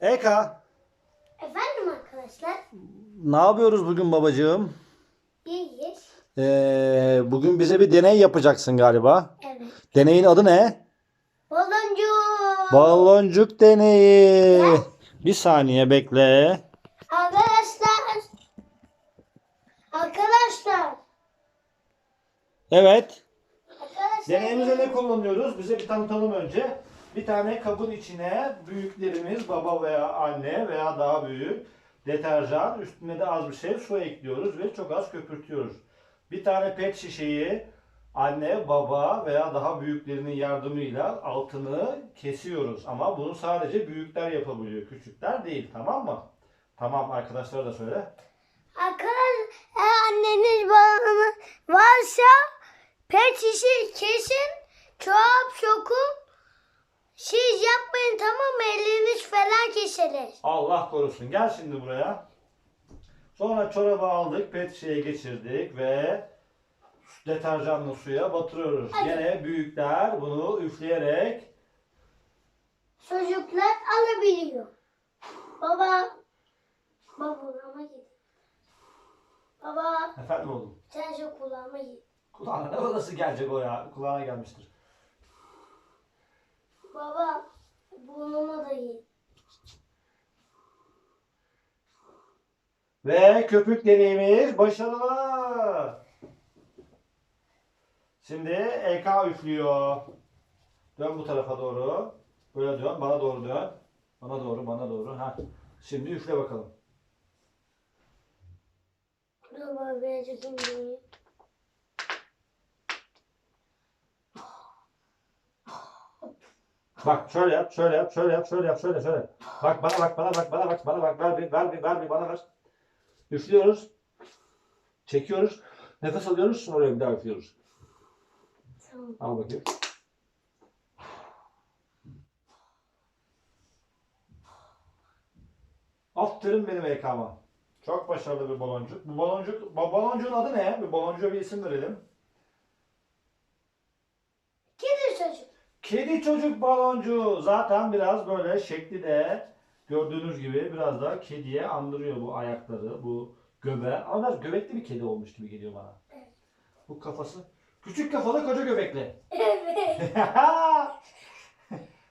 Eka, Efendim arkadaşlar. ne yapıyoruz bugün babacığım? İyiyiz. Ee, bugün bize bir deney yapacaksın galiba. Evet. Deneyin adı ne? Baloncuk. Baloncuk deneyi. Bir saniye bekle. arkadaşlar. Arkadaşlar. Evet. Arkadaşlar. Deneyimize ne kullanıyoruz? Bize bir tanıtalım önce. Bir tane kabın içine büyüklerimiz baba veya anne veya daha büyük deterjan üstüne de az bir şey su ekliyoruz ve çok az köpürtüyoruz. Bir tane pet şişeyi anne, baba veya daha büyüklerinin yardımıyla altını kesiyoruz. Ama bunu sadece büyükler yapabiliyor, küçükler değil. Tamam mı? Tamam arkadaşlara da söyle. Arkadaşlar eğer anneniz babanız varsa pet şişe kesin. Çorap sokun. Siz yapmayın tamam mı? Eliniz falan kesilir. Allah korusun. Gel şimdi buraya. Sonra çorabı aldık, pet şişeye geçirdik ve deterjanlı suya batırıyoruz. Hadi. Gene büyükler bunu üfleyerek Çocuklar alabiliyor. Baba. Baba kulağıma git. Baba. efendim oğlum. Sen şu kulağıma git. Kulağına ne odası gelecek o ya? Kulağına gelmiştir. Baba. Burnuma da git. Ve köpük deneyimiz başarılı. Şimdi EK üflüyor. Dön bu tarafa doğru. Böyle dön. Bana doğru dön. Bana doğru, bana doğru. Ha. Şimdi üfle bakalım. Baba indireyim. Bak şöyle yap, şöyle yap, şöyle yap, şöyle yap, şöyle şöyle. Bak bana bak, bana bak, bana bak, bana bak. Ver bir, ver bir, ver bir, bana ver. Üflüyoruz. Çekiyoruz. Nefes alıyoruz, sonra bir daha üflüyoruz. Tamam. Al bakayım. Aferin benim EK'ma. Çok başarılı bir baloncuk. Bu baloncuk, bu baloncuğun adı ne? Bir baloncuğa bir isim verelim. Kedi çocuk. Kedi çocuk baloncuğu. Zaten biraz böyle şekli de gördüğünüz gibi biraz da kediye andırıyor bu ayakları, bu göbeği. Ama biraz göbekli bir kedi olmuş gibi geliyor bana. Evet. Bu kafası. Küçük kafalı koca göbekli. Evet.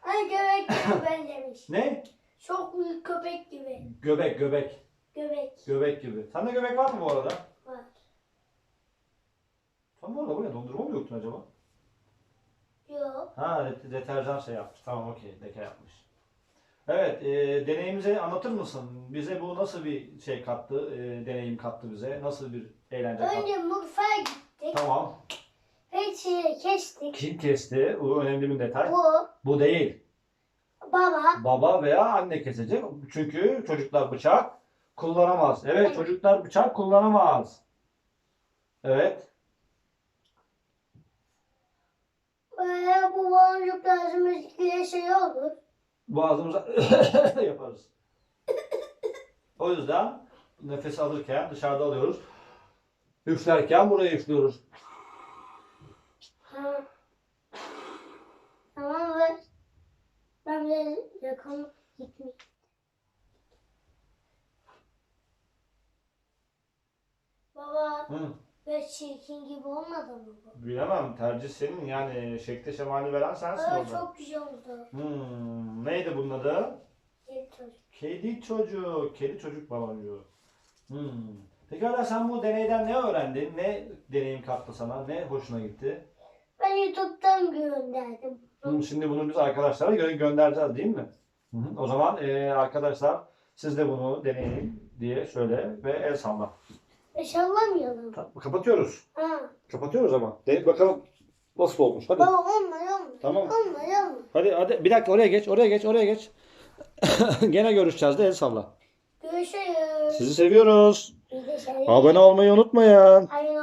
Ay göbek gibi benzemiş. ne? Çok büyük köpek gibi. Göbek, göbek. Göbek Göbek gibi. Sende göbek var mı bu arada? var. Tam bu arada bu ne? Dondurma mı yoktun acaba? Yok. Ha det- deterjan şey yapmış. Tamam okey. Deke yapmış. Evet. E, deneyimizi anlatır mısın? Bize bu nasıl bir şey kattı? e, deneyim kattı bize? Nasıl bir eğlence kattı? Önce mutfağa gittik. Tamam. Peçeyi kestik. Kim kesti? Bu önemli bir detay. Bu Bu değil. baba. Baba veya anne kesecek. Çünkü çocuklar bıçak kullanamaz. Evet, Evet. çocuklar bıçak kullanamaz. Evet. Böyle bu boncuk lazım diye şey olur. Boğazımıza yaparız. O yüzden nefes alırken dışarıda alıyoruz. Üflerken buraya üflüyoruz. Ha. Tamam ver. Ben biraz yakın gitmiş. Baba Hı. Ve çirkin gibi olmadı mı bu? Bilemem. Tercih senin. Yani şekle şemali veren sensin Aa, orada. çok güzel oldu. Hmm, neydi bunun adı? Kedi çocuk. Kedi çocuk. Kedi çocuk baloncuğu. Hmm. Peki hala sen bu deneyden ne öğrendin? Ne deneyim kattı sana? Ne hoşuna gitti? Ben YouTube'dan gönderdim. Hmm, şimdi bunu biz arkadaşlara gö- göndereceğiz değil mi? Hı hı. O zaman eee, arkadaşlar siz de bunu deneyin diye söyle ve el salla. E sallamayalım. Tamam, Kapatıyoruz. Ha. Kapatıyoruz ama. De bakalım nasıl olmuş. Hadi. Baba olma olma. Tamam. Olma olma. Hadi hadi bir dakika oraya geç. Oraya geç. Oraya geç. Gene görüşeceğiz de el salla. Görüşürüz. Sizi seviyoruz. De şey. Abone olmayı unutmayın. Hayır